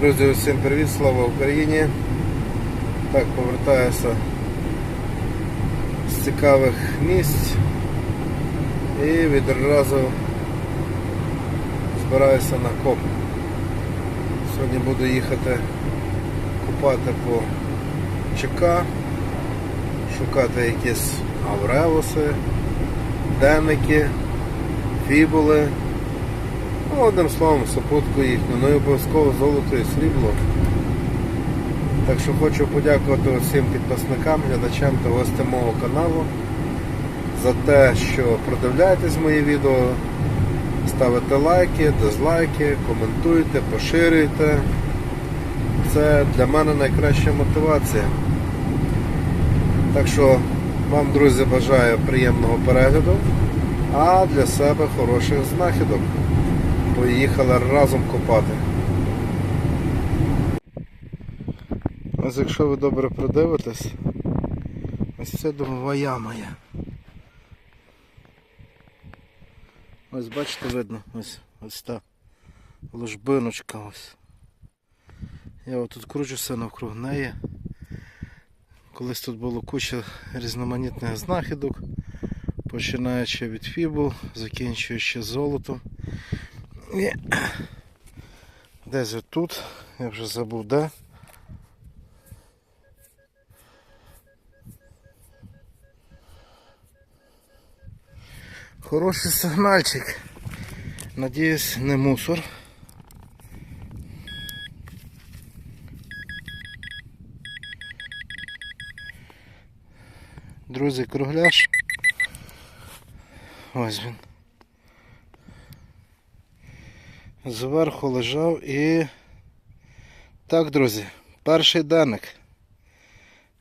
Друзі, усім привіт, слава Україні. Так, повертаюся з цікавих місць і відразу збираюся на коп. Сьогодні буду їхати купати по ЧК, шукати якісь аврелуси, денники, фібули. Ну, одним словом, супутку їхню, ну і обов'язково золото і срібло. Так що хочу подякувати усім підписникам, глядачам та гостям мого каналу за те, що продивляєтесь мої відео, ставите лайки, дизлайки, коментуйте, поширюйте. Це для мене найкраща мотивація. Так що вам, друзі, бажаю приємного перегляду, а для себе хороших знахідок. Поїхали разом копати. Ось якщо ви добре придивитесь, ось це домова яма є. Ось бачите, видно, ось ось та ложбиночка ось. Я отут кручуся навкруг неї. Колись тут було куча різноманітних знахідок, починаючи від фібул, закінчуючи золотом. І десь отут, я вже забув де. Хороший сигнальчик. Надіюсь, не мусор. Друзі, кругляш. Ось він. Зверху лежав і... Так, друзі, перший даник.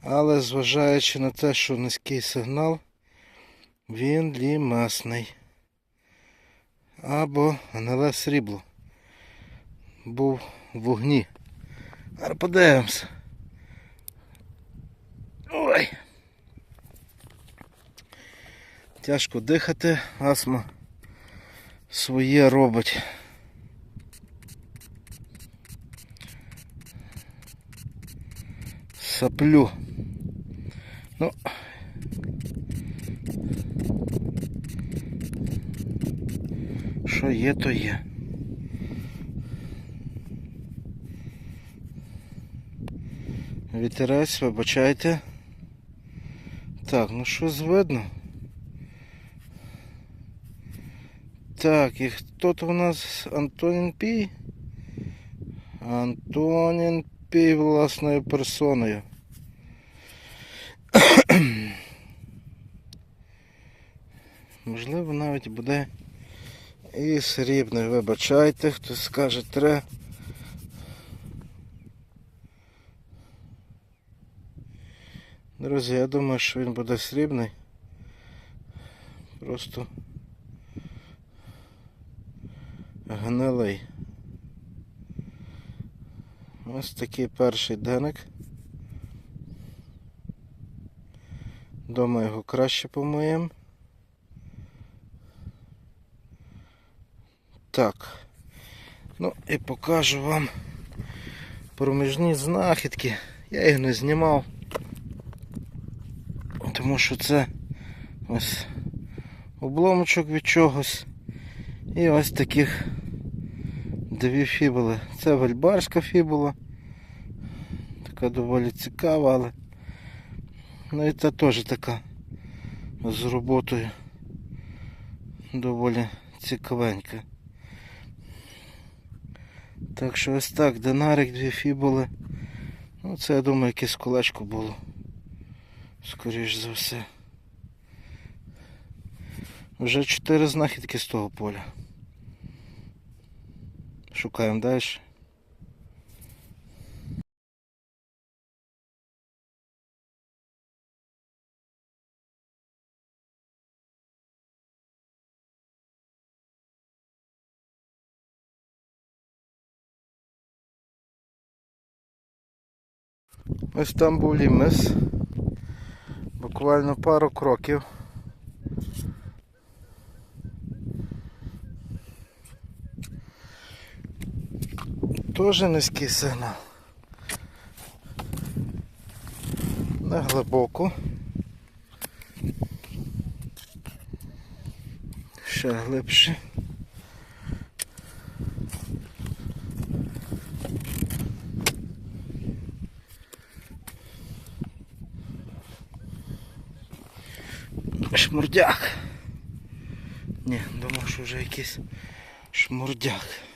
Але зважаючи на те, що низький сигнал, він лімасний. Або гниле срібло. Був в вогні. Подивимося. Ой. Тяжко дихати, астма своє робить. Саплю. Ну. Що є, то є. Вітерець, вибачайте. Так, ну щось видно. Так, і хто то у нас Антонін Пій? Антонін Пій власною персоною. Можливо, навіть буде і срібний. Вибачайте, хтось скаже тре. Друзі, я думаю, що він буде срібний. Просто гнилий. Ось такий перший деник. Дома його краще помиємо. Так. Ну і покажу вам проміжні знахідки. Я їх не знімав. Тому що це ось обломочок від чогось. І ось таких дві фібули. Це вельбарська фібула. Така доволі цікава, але ну і це теж така з роботою доволі цікавенька. Так що ось так, динарик, дві фібули. Ну це я думаю якесь колечко було. Скоріш за все. Вже чотири знахідки з того поля. Шукаємо далі. Ось там був лімес. Буквально пару кроків. Теж низький сигнал. Не глибоко. Ще глибше. Шмурдяк. Ні, думав, що вже якийсь шмурдяк.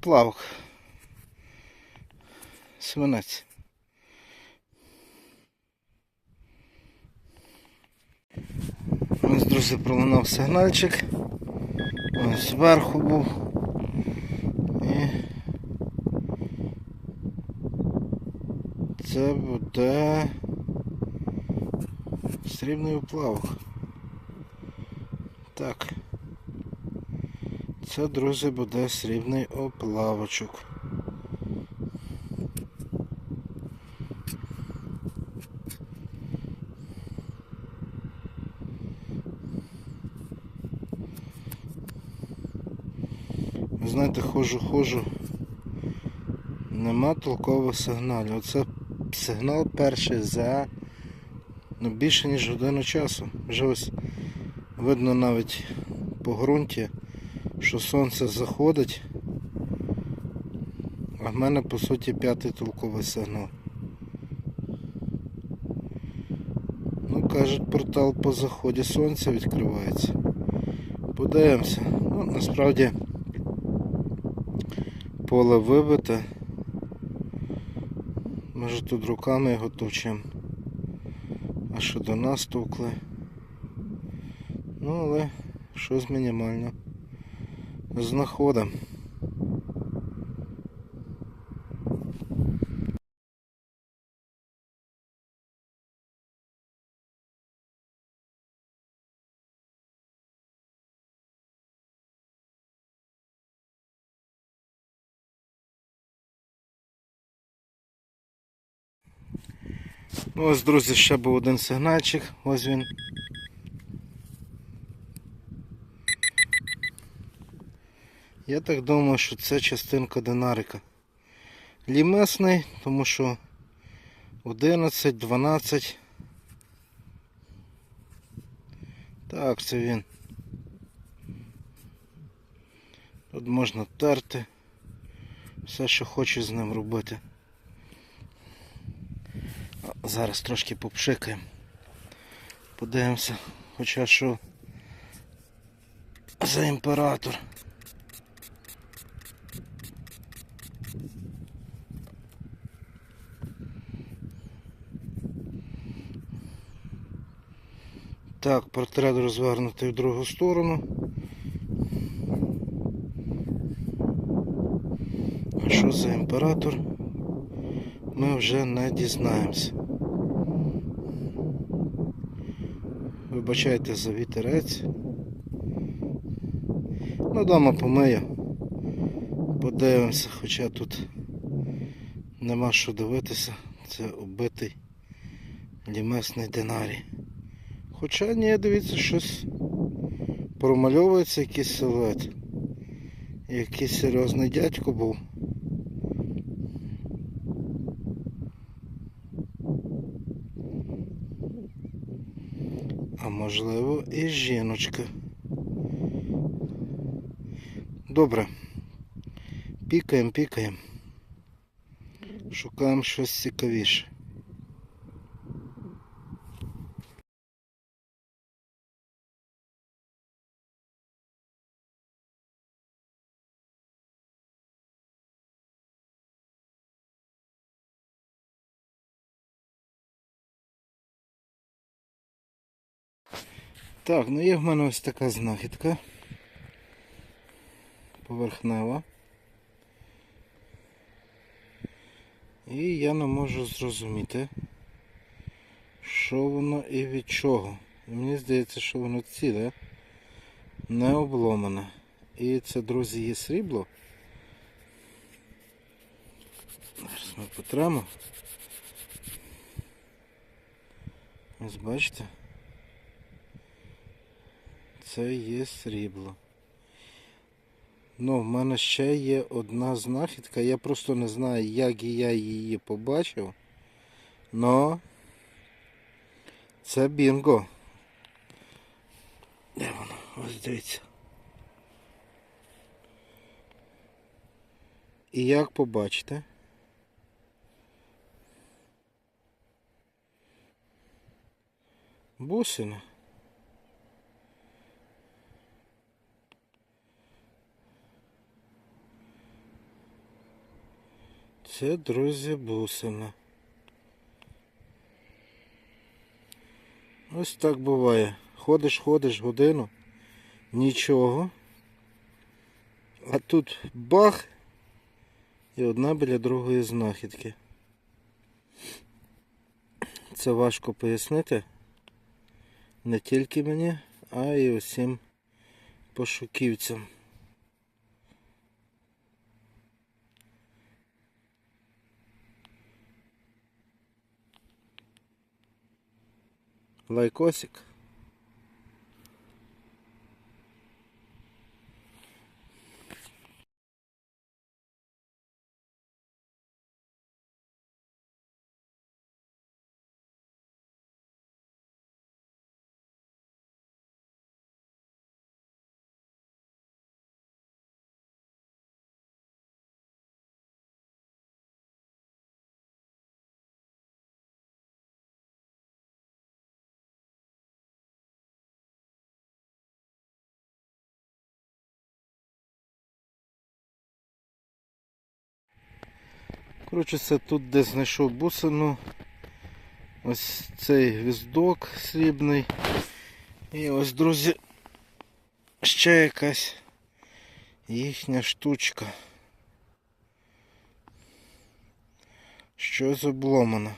Оплавок. Свинець. Ось, друзі, пролунав сигнальчик. Ось зверху був. І це буде срібний оплавок. Так. Це, друзі, буде срібний оплавочок. Ви знаєте, ходжу. Нема толкових сигналів. Оце сигнал перший за ну, більше ніж годину часу. Вже ось видно навіть по ґрунті, що сонце заходить. А в мене по суті п'ятий толковий сигнал. Ну, кажуть, портал по заході сонця відкривається. Подивимося. Ну, насправді поле вибите. Може тут руками його товчем. А що до нас товкли. Ну, але щось мінімально знаходимо. Ну, ось, друзі, ще був один сигнальчик. Ось він. Я так думаю, що це частинка динарика. Лімесний, тому що 11, 12. Так, це він. Тут можна терти. Все, що хочеш з ним робити. Зараз трошки попшикаємо. Подивимося, хоча що за імператор. Так, портрет розвернутий в другу сторону. А що за імператор? Ми вже не дізнаємося. Вибачайте за вітерець. Ну, дома помию. Подивимося, хоча тут нема що дивитися. Це убитий лімесний динарій. Хоча ні, дивіться, щось промальовується якийсь силует. Якийсь серйозний дядько був. А можливо і жіночка. Добре. Пікаємо, пікаємо. Шукаємо щось цікавіше. Так, ну є в мене ось така знахідка. Поверхнева. І я не можу зрозуміти, що воно і від чого. І мені здається, що воно ціле, не обломане. І це, друзі, є срібло. Зараз ми потремо. Ось бачите? Це є срібло. Ну, в мене ще є одна знахідка. Я просто не знаю, як я її побачив. Но це бінго. Де воно? Ось дивіться. І як побачите? Бусина. Це, друзі, бусина. Ось так буває. Ходиш, ходиш годину, нічого. А тут бах і одна біля другої знахідки. Це важко пояснити. Не тільки мені, а й усім пошуківцям. Лайкосик. Коротше, це тут де знайшов бусину. Ось цей гвіздок срібний. І ось, друзі, ще якась їхня штучка. Щось обломано.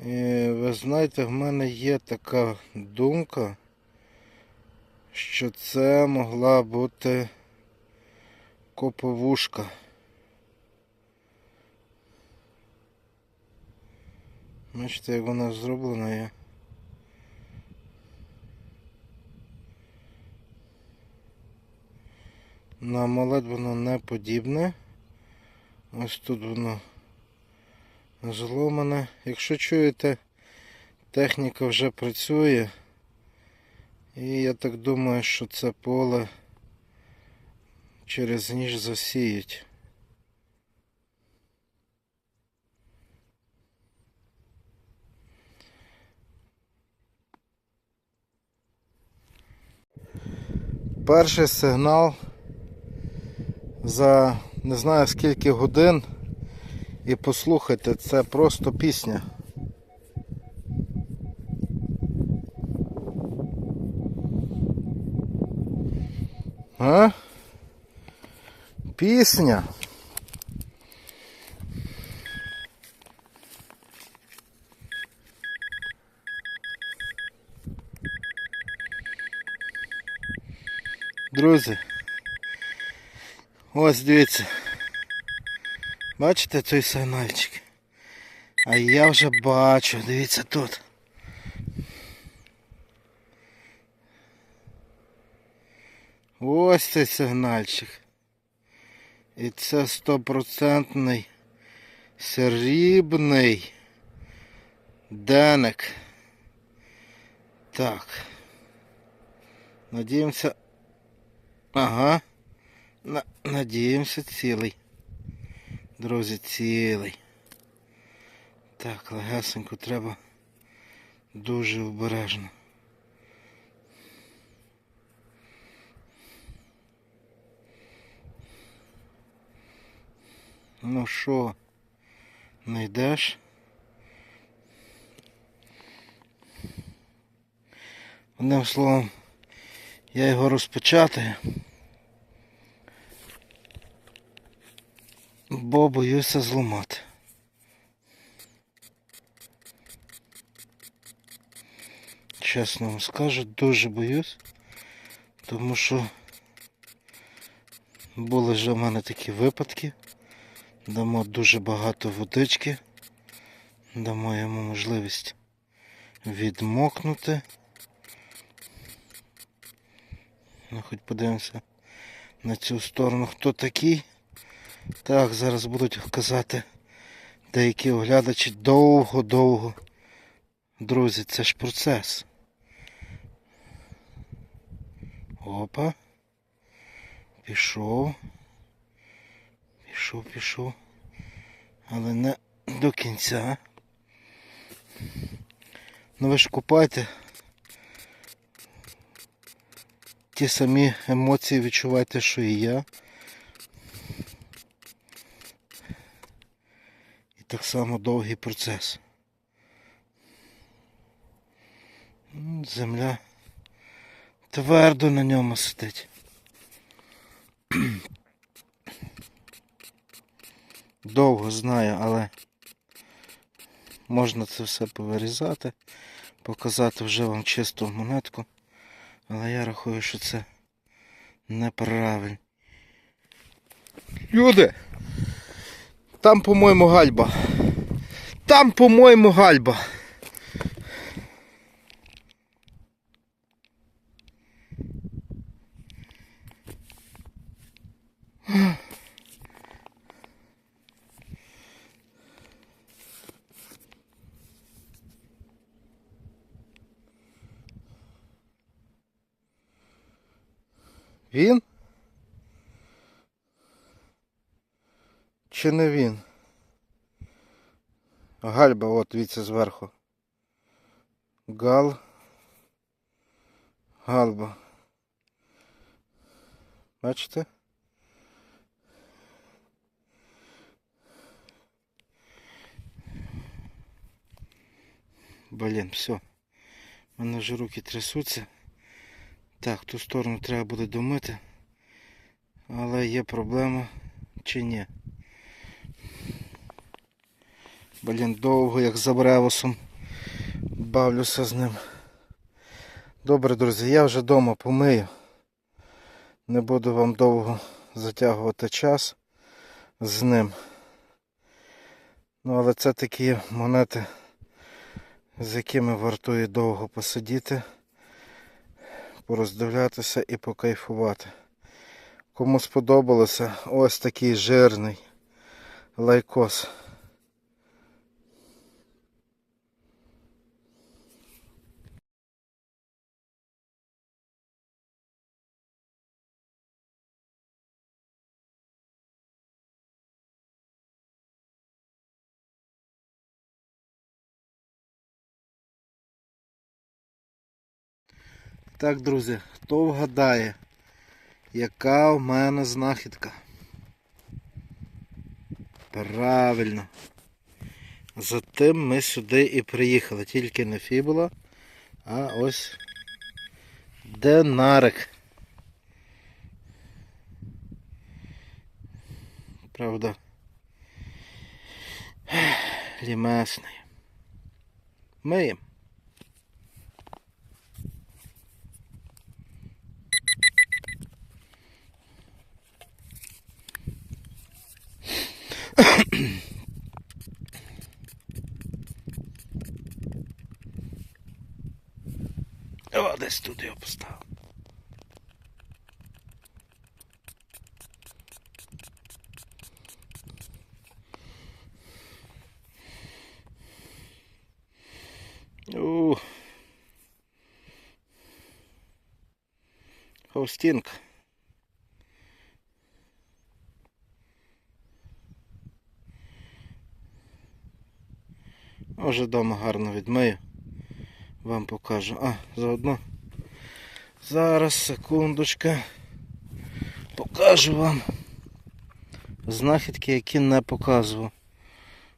І, ви знаєте, в мене є така думка, що це могла бути коповушка. Бачите, як вона зроблена є. На амулет воно не подібне. Ось тут воно зломане. Якщо чуєте, техніка вже працює. І я так думаю, що це поле через ніж засіють. Перший сигнал за не знаю скільки годин і послухайте, це просто пісня. А? Пісня. Друзі, ось дивіться. Бачите той сигнальчик? А я вже бачу, дивіться тут. Ось цей сигнальчик. І це стопроцентний срібний деник. Так. Надіємося. Ага. На... Надіємося цілий. Друзі, цілий. Так, легесенько треба дуже обережно. Ну що, не йдеш? Одним словом, я його розпечатаю. Бо боюся зламати. Чесно вам скажу, дуже боюсь, тому що були вже в мене такі випадки. Дамо дуже багато водички Дамо йому можливість відмокнути. Ну, хоч подивимося на цю сторону, хто такий. Так, зараз будуть казати деякі оглядачі довго-довго. Друзі, це ж процес. Опа. Пішов. Пішов, пішов. Але не до кінця. Ну ви ж купайте. Ті самі емоції відчувайте, що і я. І так само довгий процес. Земля твердо на ньому сидить. Довго знаю, але можна це все повирізати, показати вже вам чисту монетку. Але я рахую, що це неправильно. Люди! Там, по-моєму, гальба. Там, по-моєму, гальба. Він? Чи не він? Гальба, от дивіться зверху. Гал. Галба. Бачите? Блін, все. У мене вже руки трясуться. Так, ту сторону треба буде домити. Але є проблема чи ні. Блін, довго як за бревосом бавлюся з ним. Добре, друзі, я вже вдома помию. Не буду вам довго затягувати час з ним. Ну, але це такі монети, з якими вартує довго посидіти пороздивлятися і покайфувати. Кому сподобалося ось такий жирний лайкос. Так, друзі, хто вгадає, яка в мене знахідка? Правильно. Затим ми сюди і приїхали. Тільки не фібула, а ось динарик. Правда. Лімесний. Миємо. Тут його поставив. У. Може вдома гарно відмию. Вам покажу. А, заодно. Зараз, секундочка. Покажу вам знахідки, які не показував.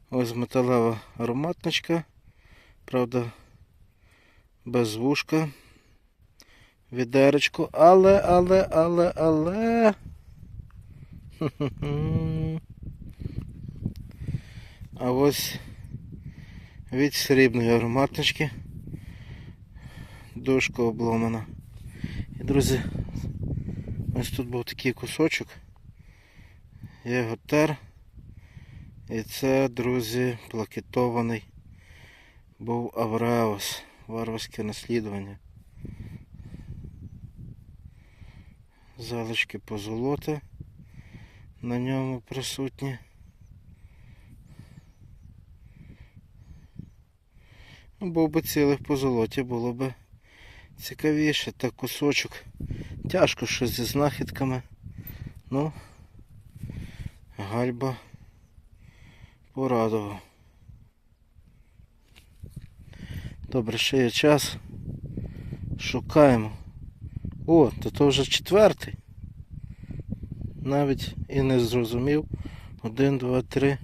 Ось металева ароматничка. Правда, без вушка. Відеречко. Але, але, але, але. А ось від срібної ароматнички. Дошка обломана. І, друзі, ось тут був такий кусочок. Я його тер. І це, друзі, плакетований був Авраус, варварське наслідування. Залишки позолоти на ньому присутні. Був би цілих по золоті, було б цікавіше, та кусочок. Тяжко щось зі знахідками. Ну, гальба порадував. Добре, ще є час. Шукаємо. О, то то вже четвертий. Навіть і не зрозумів. Один, два, три,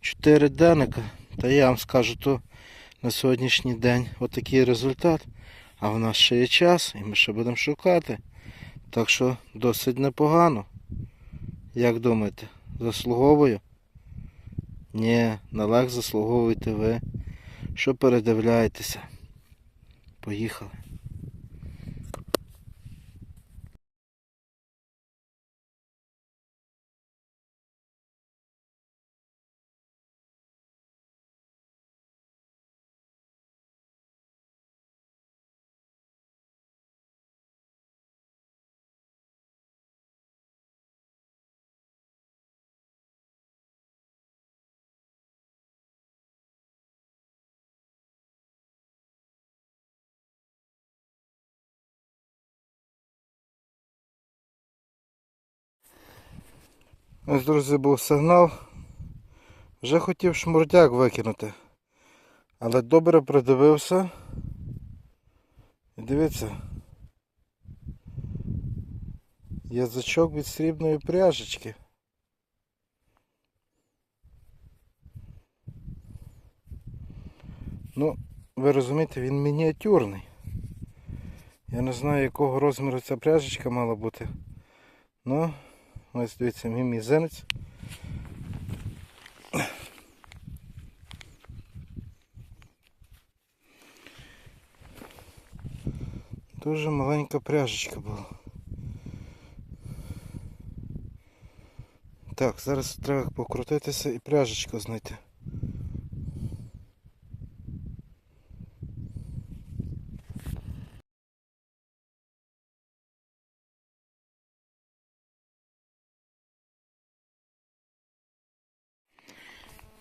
чотири денника. Та я вам скажу, то на сьогоднішній день отакий результат. А в нас ще є час, і ми ще будемо шукати. Так що досить непогано. Як думаєте, заслуговую? Ні, на лайк заслуговуєте ви. Що передивляєтеся? Поїхали. Ось, друзі, був сигнал. Вже хотів шмурдяк викинути. Але добре придивився. І дивіться. Язичок від срібної пряжечки. Ну, ви розумієте, він мініатюрний. Я не знаю, якого розміру ця пряжечка мала бути. Ну, ось дивіться, мій мізинець. Дуже маленька пряжечка була. Так, зараз треба покрутитися і пряжечку знайти.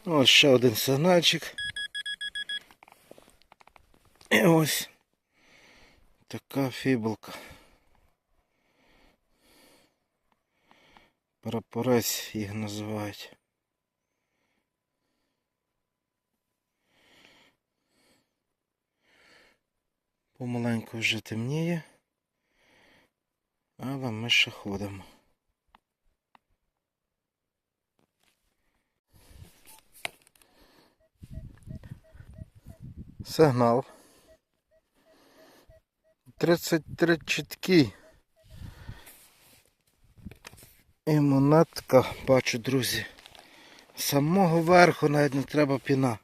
Ось ще один сигнальчик. І ось така фібулка. Прапорець їх називають. Помаленьку вже темніє, але ми ще ходимо. Сигнал. 33 чіткий. І монетка, бачу, друзі. З Самого верху навіть не треба піна.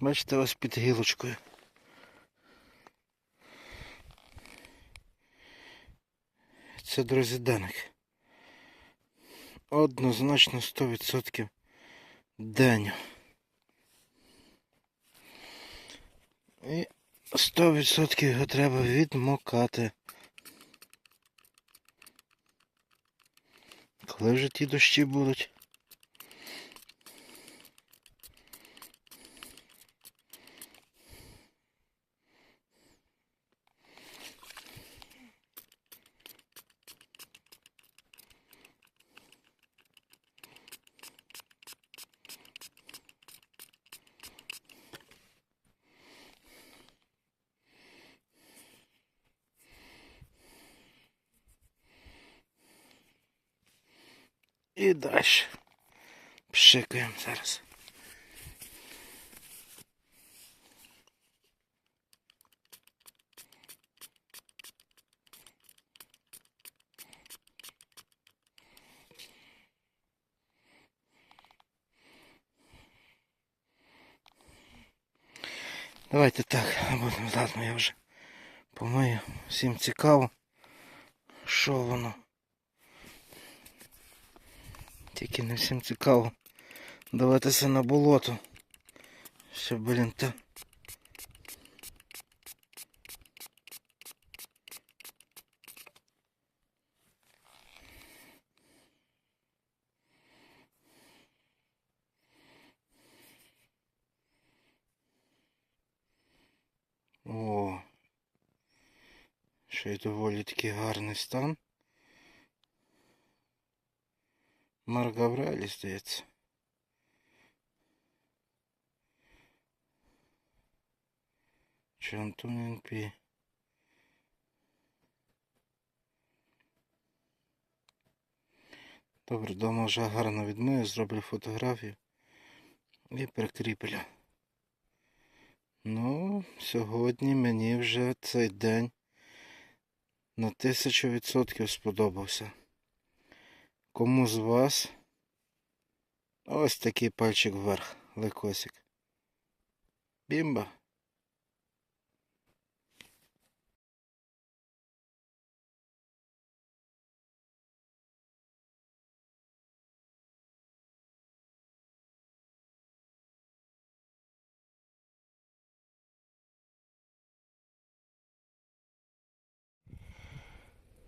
Бачите, ось під гілочкою. Це, друзі, деник. Однозначно 100% день. І 100% його треба відмокати. Коли вже ті дощі будуть? далі. Пшикаємо зараз. Давайте так, будемо ладно, я вже помию. Всім цікаво, що воно. Тільки не всім цікаво дивитися на болото. Що, блін, то. О, ще й доволі такий гарний стан. Марк здається. Чи Антонін Пі. Добре, дома вже гарно відмию, зроблю фотографію і прикріплю. Ну, сьогодні мені вже цей день на тисячу відсотків сподобався. Кому з вас ось такий пальчик вверх, лекосик. Бімба.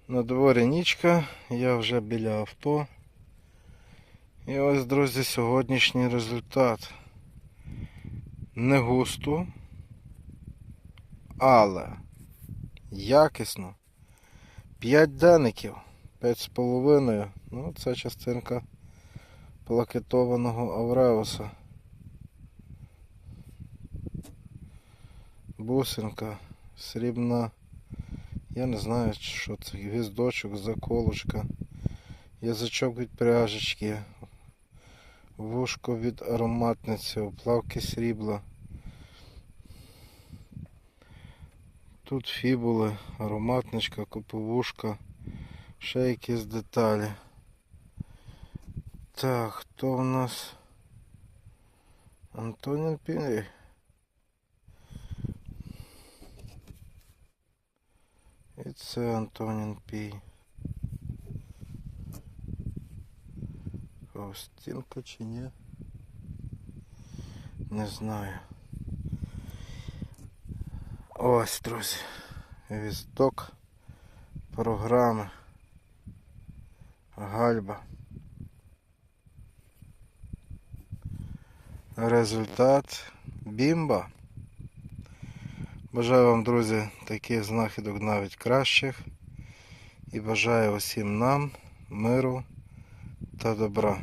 На дворі нічка, я вже біля авто. І ось, друзі, сьогоднішній результат. Не густо, але якісно. 5 деників, 5,5. Ну, це частинка плакетованого Авреуса. Бусинка, срібна. Я не знаю, що це. Гвіздочок, заколочка, язичок від пряжечки, вушко від ароматниці, оплавки срібла. Тут фібули, ароматничка, коповушка, ще якісь деталі. Так, хто у нас? Антонін Пінрі. І це Антонін Пій. Стінка чи ні? Не знаю. Ось, друзі. Віздок програми. Гальба. Результат бімба. Бажаю вам, друзі, таких знахідок навіть кращих. І бажаю усім нам миру та добра.